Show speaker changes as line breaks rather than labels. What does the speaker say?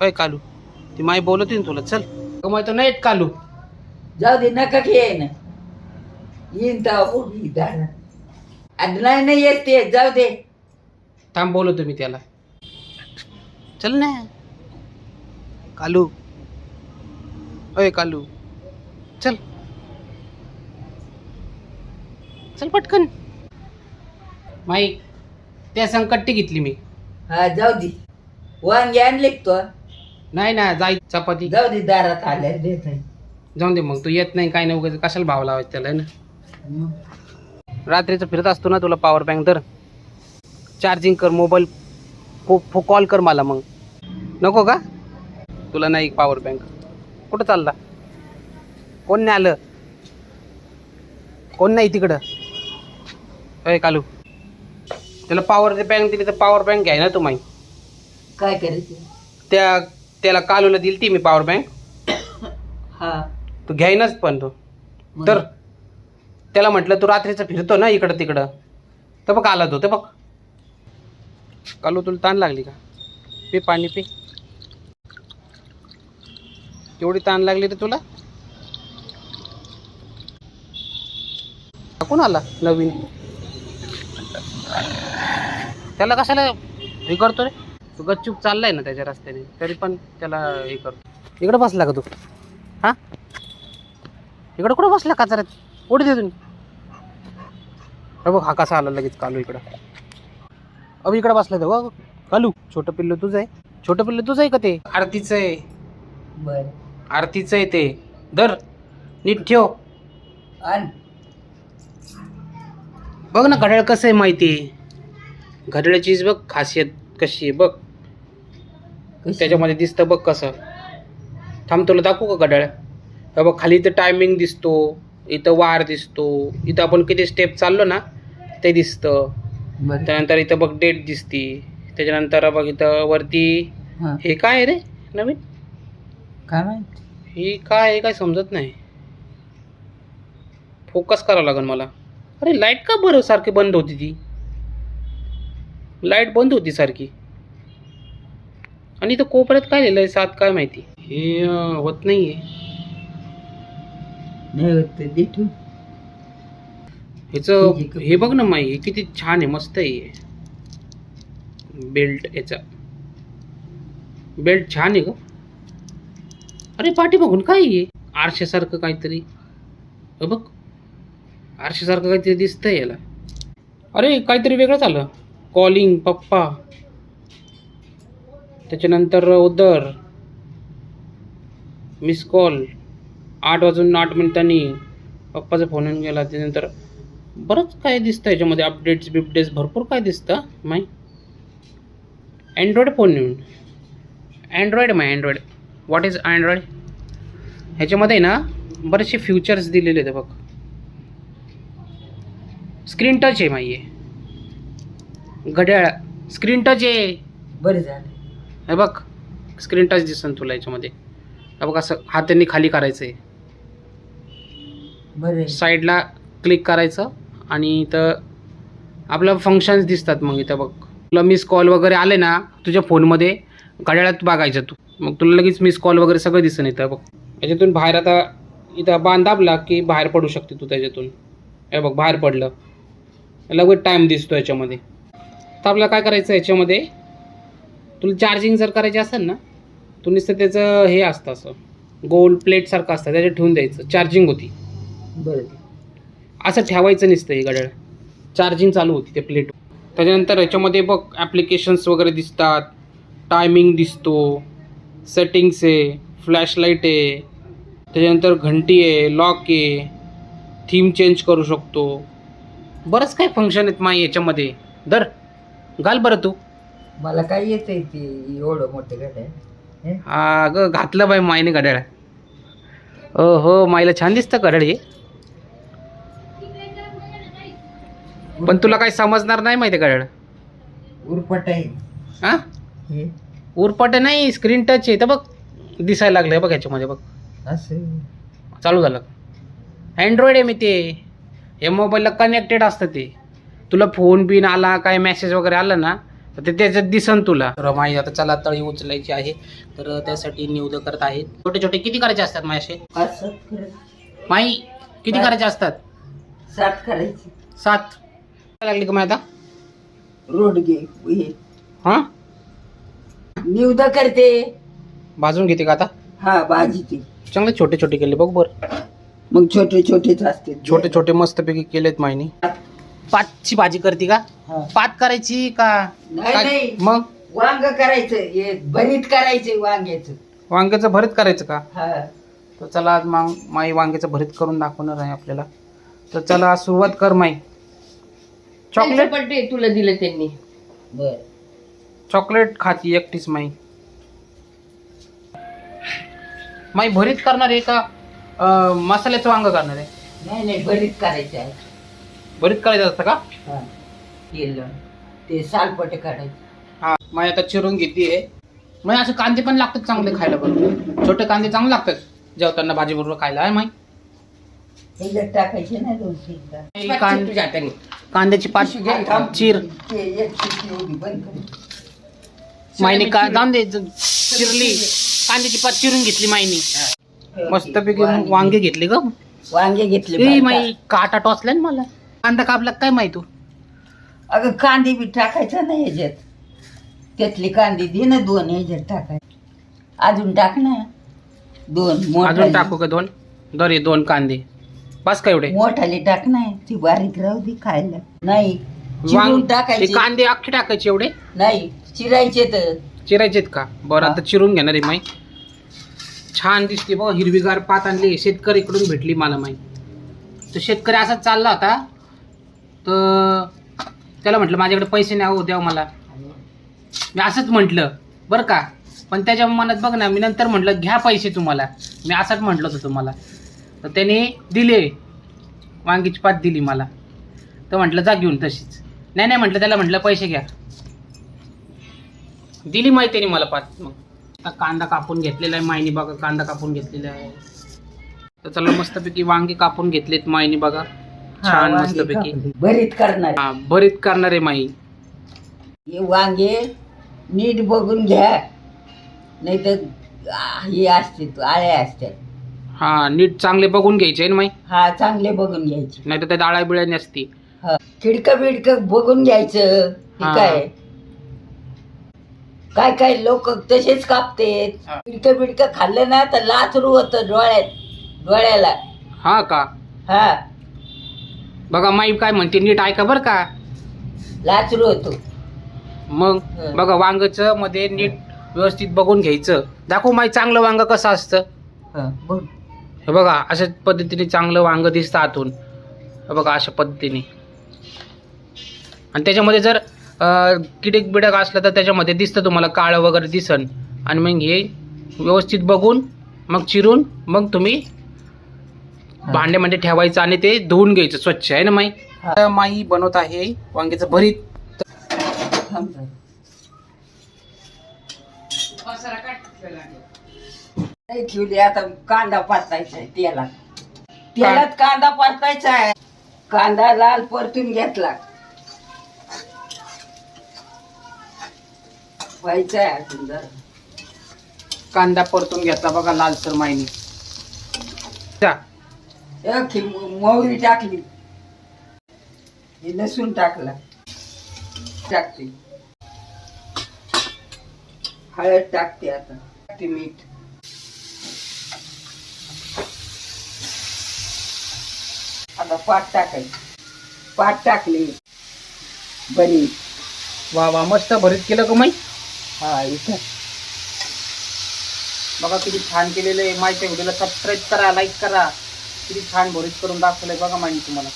होय कालू ती माई बोलवते ना तुला चल. कमाय तर नाहीत कालू.
जाऊ दे नका की येईन येईन तर नाही नाही येत ते जाऊ दे.
थांब बोलवतो मी त्याला. चल ना. कालू. अय कालू चल. चल पटकन. माई त्या संकट्टी घेतली मी.
हा जाऊ दे. वांगे आणले तो?
नाही ना जाय चपाती.
जाऊ दे दारात आल्या देत आहे.
जाऊन दे मग तू येत नाही काय नाही उगाच कशाला भाव लावायचं त्याला है ना?
मग
रात्रीचं फिरत असतो ना तुला पॉवर बँक तर. चार्जिंग कर मोबाईल फो कॉल कर मला मग. नको का? तुला नाही पॉवर बँक कुठं चालला? कोण नाही आलं? कोण नाही तिकडं? अय कालू. त्याला पॉवर बँक दिली तर पॉवर बँक घ्याय ना तू माही
काय करायचं?
त्या त्याला कालूला दिली ती मी पॉवर बँक
हा.
तू घ्यायनाच पण तू. तर त्याला म्हटलं तू रात्रीचं फिरतो ना इकडं तिकडं. तर बघ आला तो तर बघ. कालू तुला ताण लागली का? पे पाणी पे. एवढी ताण लागली रे तुला? कोण आला? नवीन. त्याला कशाला हे करतो रे? तू गच्चूप चाललाय ना त्याच्या रस्त्याने तरी पण त्याला हे करतो. इकडं बसला का तू? हा? इकडं कुठं बसला काचाऱ्यात उडी दे तुम्ही. बघ हा कसा आला लगेच कालू इकडं. अब इकडं बसला तो बघ. कालू छोटं पिल्लू तुझं आहे? छोटं पिल्लू तुझं आहे का ते? आरतीचं आहे.
बर.
आरतीचं आहे ते. धर नीट ठेव. बघ ना घड्याळ कसं आहे माहिती घड्याळाचीच बघ खासियत कशी आहे बघ? त्याच्यामध्ये दिसतं बघ कसं. थांब तुला दाखवू का घड्याळ हे बघ खाली इथं टायमिंग दिसतो इथं वार दिसतो इथं आपण किती स्टेप चाललो ना ते दिसतं. त्यानंतर इथं बघ डेट दिसती. त्याच्यानंतर बघ इथं वरती
हा.
काय आहे रे नवीन?
काय माहीत?
ही काय आहे काय समजत नाही. फोकस करावं लागेल मला. अरे लाइट का बरं सारखी बंद होती ती? लाइट बंद होती सारखी. आणि इथं कोपऱ्यात काय लिहिलं आहे सात काय माहिती? हे अं, होत नाही आहे
नाही होत ते दे ठेवून.
ह्याचं
ठीक आहे.
हे बघ ना माई हे किती छान आहे मस्त आहे. बेल्ट याचा. बेल्ट छान आहे ग. अरे पाठी बघून काय आहे आरशासारखं काहीतरी. हे बघ. आरशासारखं काहीतरी दिसतंय याला. अरे काहीतरी वेगळंच आलं. कॉलिंग पप्पा. त्याच्यानंतर उदर मिस कॉल आठ वाजून आठ मिनिटांनी पप्पाचा फोन येऊन गेला. त्याच्यानंतर बरंच काय दिसतं याच्यामध्ये अपडेट्स बिपडेट्स भरपूर काय दिसतं माय अँड्रॉइड फोन येऊन. Android my Android what is Android ह्याच्यामध्ये ना बरेचसे फ्युचर्स दिलेले आहेत बघ. स्क्रीन टच आहे माई घड्याळ. स्क्रीन टच आहे.
बरं झालं.
हे बघ स्क्रीन टच दिसन तुला याच्यामध्ये. हे बघ असं हातांनी खाली करायचं आहे. साईडला क्लिक करायचं आणि इथं आपलं फंक्शन्स दिसतात मग इथं बघ. तुला मिस कॉल वगैरे आले ना तुझ्या फोनमध्ये घड्याळात बघायचं तू. मग तुला लगेच मिस कॉल वगैरे सगळं दिसन इथं बघ. याच्यातून बाहेर आता इथं बांध दाबला की बाहेर पडू शकते तू त्याच्यातून. हे बघ बाहेर पडलं. लगेच टाईम दिसतो याच्यामध्ये. तर आपल्याला काय करायचं याच्यामध्ये? तुला चार्जिंग जर करायची असेल ना तू नुसतं त्याचं हे असतं असं गोल प्लेटसारखं असतं त्याच्यात ठेवून द्यायचं चार्जिंग होती.
बरं. आहे.
असं ठेवायचं नसतं हे घड्याळ चार्जिंग चालू होती ते प्लेट त्याच्यानंतर याच्यामध्ये बघ ॲप्लिकेशन्स वगैरे दिसतात. टायमिंग दिसतो. सेटिंग्स आहे फ्लॅशलाईट आहे. त्याच्यानंतर घंटी आहे लॉक आहे. थीम चेंज करू शकतो. बरंच काय फंक्शन आहेत माय याच्यामध्ये. दर घाल बरं तू.
मला काय येतंय ते? एवढं मोठं गाड्या हे?
हा ग घातलं बाई मायने घड्याळ ओ हो माईला छान दिसतं घड्याळ हे पण तुला काही समजणार नाही माहिती घड्याळ
उरपट आहे.
हा?
हे?
उरपट नाही स्क्रीन टच आहे. तर बघ दिसायला लागलं बघ ह्याच्यामध्ये बघ.
असं
चालू झालं. अँड्रॉइड आहे मी ते. हे मोबाईलला कनेक्टेड असतं ते. तुला फोन बिन आला काय मेसेज वगैरे आला ना तर ते त्याच्यात दिसन तुला. तर माई आता चला तळी उचलायची आहे. तर त्यासाठी निवड करत आहेत. छोटे छोटे किती करायचे असतात असं
करत
माई किती? करायचे असतात?
सात करायची.
सात. काय लागली का माय आता?
रोडगे हे.
हा?
निवद करते.
भाजून घेते का आता?
हा भाजी ती
चांगले छोटे छोटे केले बघ बर.
मग छोटे छोटेच असते
छोटे छोटे मस्तपैकी केलेत मायनी पाचची भाजी करते का?
हा.
पात करायची का?
नाही,
काय?
नाही.
मग?
वांग करायचं. हे भरीत करायचे वांग्याचं.
वांग्याचं भरीत करायचं का?
हा.
तर चला आज मग माई वांग्याचं भरीत करून दाखवणार आहे आपल्याला. तर चला आज सुरुवात कर माई. चॉकलेट?
बर्थडे तुला दिलं त्यांनी.
बर.
चॉकलेट खाती एकटीच माई. माई भरीत करणार आहे का? अं, मसाल्याचं वांग करणार आहे?
नाही नाही भरीत करायचे आहे.
भरीत करायचं असतं का?
हा. केलं. ते सालपट काढायचे.
हा. आता चिरून घेते मग असे कांदे पण लागतात चांगले खायला बरोबर छोटे कांदे चांगले लागतात. जेवताना भाजी बरोबर खायला आहे माई?
ह्याच्यात टाकायचे ना दोन तीनदा
हे कां-
तुझ्या हाताने
कांद्याची पाच चिर.
ते एक शिट्टी एवढी बंद कर.
मायनी का जाऊन दे ज- चिरली. कांद्याची पात चिरून घेतली मायनी मस्तपैकी
वांगे-
वांगे घेतले ग.
वांगे घेतले
ए
बायका.
माई काटा टोचला ना मला. कांदा कापला काय माहिती तू
अगं कांदे बी टाकायचा ना ह्याच्यात त्यातली कांदे दे ना दोन ह्याच्यात टाकाय अजून टाक ना. दोन
अजून टाकू का दोन? दर दोन कांदे. बस का एवढे?
मोठाली टाक ना. ती बारीक राहू दे खायला. नाही चिरून
वांग-
टाकायचे.
कांदे अख्खे टाकायचे एवढे?
नाही चिरायचे तर.
चिरायचेत का? बरं
हा.
आता चिरून घेणार आहे माई. छान दिसते बघ हिरवीगार पात आणली. शेतकरीकडून भेटली मला माई. तर शेतकरी असाच चालला होता. तर त्याला म्हटलं माझ्याकडे पैसे नाही हो द्या मला. मी असंच म्हटलं बरं का पण त्याच्या मनात बघ ना मी नंतर म्हटलं घ्या पैसे तुम्हाला. मी असंच म्हटलं होतं तुम्हाला. तर त्याने दिले वांगीची पात दिली मला. तर म्हटलं जा घेऊन तशीच. नाही नाही म्हटलं त्याला म्हटलं पैसे घ्या. दिली माहिती मला पात. मग आता कांदा कापून घेतलेला आहे मायनी बघा कांदा कापून घेतलेला आहे. तर चला मस्तपैकी वांगी कापून घेतलेत मायनी बघा. छान
वांगे
मस्तपैकी.
कापले. भरीत करणार.
हा भरीत करणार आहे माई.
हे वांगे नीट बघून घ्या. नाही तर हे असते आळ्या असतात.
हा नीट चांगले बघून घ्यायचे ना माई?
हा चांगले बघून घ्यायचे.
नाही तर त्या डाळ्या बिळ्या नसती.
हा खिडकं बिडकं बघून घ्यायचं. हे
हा.
काय? काय काय लोक तसेच कापते
हा.
खिडकं बिडकं खाल्लं ना तर लाचरू होत डोळ्यात डोळ्याला.
हा का?
हा.
बघा माई काय म्हणते नीट ऐका बरं का.
लाचरू होतो
मग
हं.
बघा वांगच मध्ये नीट व्यवस्थित बघून घ्यायचं. दाखव माई चांगलं वांग कसं असतं.
हा, बघ.
हे बघा अशा पद्धतीने चांगलं वांग दिसतं आतून. हे बघा अशा पद्धतीने. आणि त्याच्यामध्ये जर अं, किडक बिडक असलं तर त्याच्यामध्ये दिसतं तुम्हाला काळं वगैरे दिसन. आणि मग हे व्यवस्थित बघून मग चिरून मग तुम्ही
हा.
भांड्यामध्ये ठेवायचं आणि ते धुवून घ्यायचं स्वच्छ आहे ना माई. तर माई बनवत आहे वांग्याचं भरीत.
नाही ठेवली आता कांदा परतायचा आहे तेलात तेलात कांदा परतायचा आहे कांदा लाल परतून घेतला व्हायचा आहे अजून जरा.
कांदा परतून घेतला बघा लालसर माईनी जा.
एक ही मोहरी टाकली. हे लसूण टाकला. टाकते. हळद टाकते आता. टाकते मीठ. आता पाट टाकायची. पाट टाकली. बरी
वा वा मस्त भरीत केलं का माई
हा इथं.
बघा किती छान केलेलं आहे. माहिती व्हिडिओला सबस्क्राईब करा लाईक करा. किती छान भरीत करून दाखवलंय बघा मांडी तुम्हाला